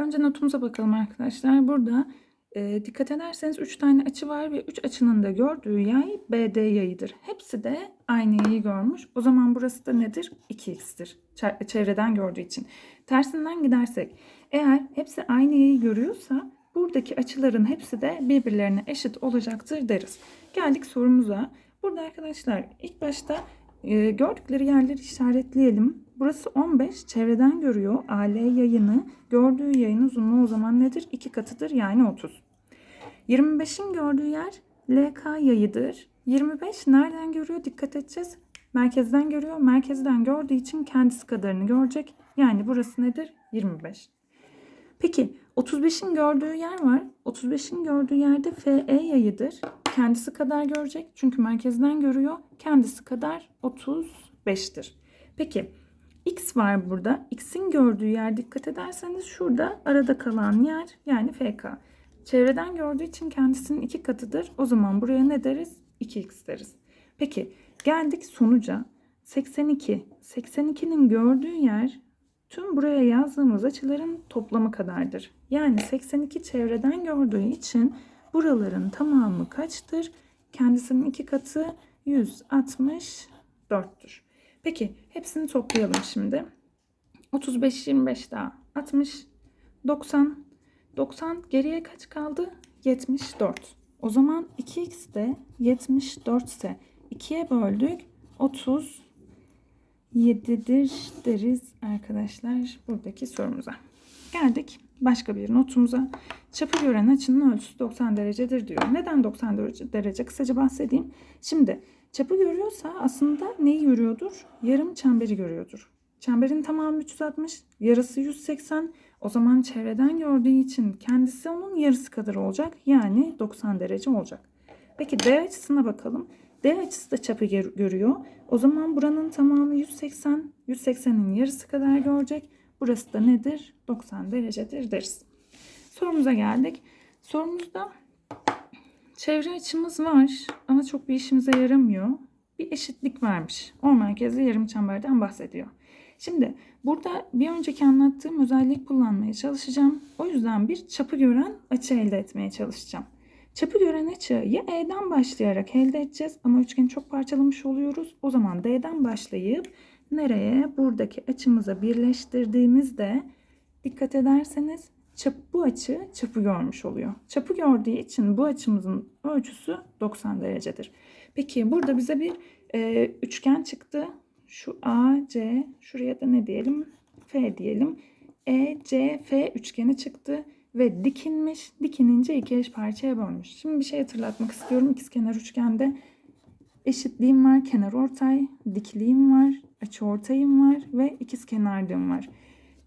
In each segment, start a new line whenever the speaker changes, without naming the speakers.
Önce notumuza bakalım arkadaşlar. Burada e, dikkat ederseniz 3 tane açı var ve 3 açının da gördüğü yay BD yayıdır. Hepsi de aynı yayı görmüş. O zaman burası da nedir? 2x'tir. Çe- Çevreden gördüğü için. Tersinden gidersek eğer hepsi aynı yayı görüyorsa buradaki açıların hepsi de birbirlerine eşit olacaktır deriz. Geldik sorumuza. Burada arkadaşlar ilk başta e, gördükleri yerleri işaretleyelim. Burası 15 çevreden görüyor. AL yayını gördüğü yayın uzunluğu o zaman nedir? 2 katıdır yani 30. 25'in gördüğü yer LK yayıdır. 25 nereden görüyor? Dikkat edeceğiz. Merkezden görüyor. Merkezden gördüğü için kendisi kadarını görecek. Yani burası nedir? 25. Peki 35'in gördüğü yer var. 35'in gördüğü yerde FE yayıdır. Kendisi kadar görecek. Çünkü merkezden görüyor. Kendisi kadar 35'tir. Peki X var burada. X'in gördüğü yer dikkat ederseniz şurada arada kalan yer yani FK. Çevreden gördüğü için kendisinin iki katıdır. O zaman buraya ne deriz? 2x deriz. Peki geldik sonuca. 82. 82'nin gördüğü yer tüm buraya yazdığımız açıların toplamı kadardır. Yani 82 çevreden gördüğü için buraların tamamı kaçtır? Kendisinin iki katı 164'tür. Peki hepsini toplayalım şimdi. 35, 25 daha 60, 90, 90 geriye kaç kaldı? 74. O zaman 2x de 74 ise 2'ye böldük 37'dir deriz arkadaşlar buradaki sorumuza. Geldik başka bir notumuza. Çapı gören açının ölçüsü 90 derecedir diyor. Neden 90 derece? Kısaca bahsedeyim. Şimdi çapı görüyorsa aslında neyi görüyordur? Yarım çemberi görüyordur. Çemberin tamamı 360, yarısı 180. O zaman çevreden gördüğü için kendisi onun yarısı kadar olacak. Yani 90 derece olacak. Peki D açısına bakalım. D açısı da çapı gör- görüyor. O zaman buranın tamamı 180. 180'in yarısı kadar görecek. Burası da nedir? 90 derecedir deriz. Sorumuza geldik. Sorumuzda çevre açımız var ama çok bir işimize yaramıyor. Bir eşitlik vermiş. O merkezli yarım çemberden bahsediyor. Şimdi burada bir önceki anlattığım özelliği kullanmaya çalışacağım. O yüzden bir çapı gören açı elde etmeye çalışacağım. Çapı gören açı ya E'den başlayarak elde edeceğiz ama üçgeni çok parçalamış oluyoruz. O zaman D'den başlayıp nereye? Buradaki açımıza birleştirdiğimizde dikkat ederseniz çap, bu açı çapı görmüş oluyor. Çapı gördüğü için bu açımızın ölçüsü 90 derecedir. Peki burada bize bir e, üçgen çıktı. Şu A, C, şuraya da ne diyelim? F diyelim. E, C, F üçgeni çıktı ve dikinmiş. Dikinince iki eş parçaya bölmüş. Şimdi bir şey hatırlatmak istiyorum. İkizkenar üçgende eşitliğim var, kenar ortay, dikliğim var, açı ortayım var ve ikizkenarlığım var.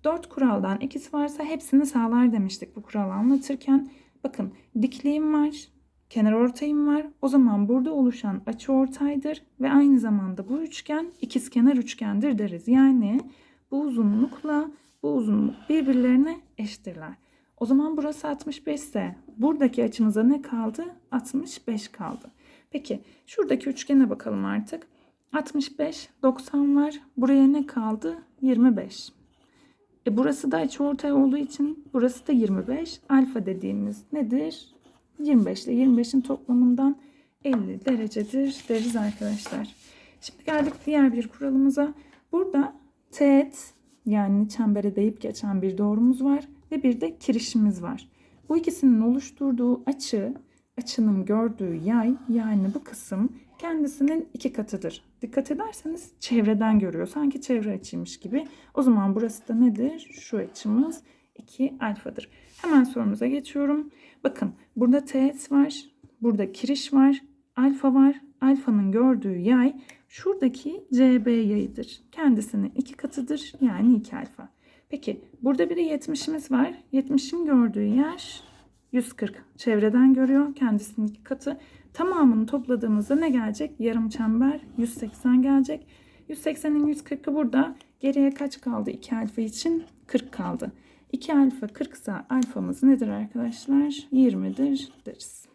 Dört kuraldan ikisi varsa hepsini sağlar demiştik bu kuralı anlatırken. Bakın dikliğim var, kenar ortayım var. O zaman burada oluşan açı ortaydır ve aynı zamanda bu üçgen ikizkenar üçgendir deriz. Yani bu uzunlukla bu uzunluk birbirlerine eşittirler. O zaman burası 65 ise buradaki açımıza ne kaldı? 65 kaldı. Peki şuradaki üçgene bakalım artık. 65, 90 var. Buraya ne kaldı? 25. E burası da açıortay olduğu için burası da 25. Alfa dediğimiz nedir? 25 ile 25'in toplamından 50 derecedir deriz arkadaşlar. Şimdi geldik diğer bir kuralımıza. Burada teğet yani çembere deyip geçen bir doğrumuz var ve bir de kirişimiz var. Bu ikisinin oluşturduğu açı, açının gördüğü yay yani bu kısım kendisinin iki katıdır. Dikkat ederseniz çevreden görüyor. Sanki çevre açıymış gibi. O zaman burası da nedir? Şu açımız 2 alfadır. Hemen sorumuza geçiyorum. Bakın burada teğet var. Burada kiriş var. Alfa var. Alfanın gördüğü yay şuradaki CB yayıdır. Kendisinin iki katıdır. Yani 2 alfa. Peki burada bir de 70'imiz var. 70'in gördüğü yer 140. Çevreden görüyor. Kendisinin katı. Tamamını topladığımızda ne gelecek? Yarım çember 180 gelecek. 180'in 140'ı burada. Geriye kaç kaldı 2 alfa için? 40 kaldı. 2 alfa 40 ise alfamız nedir arkadaşlar? 20'dir deriz.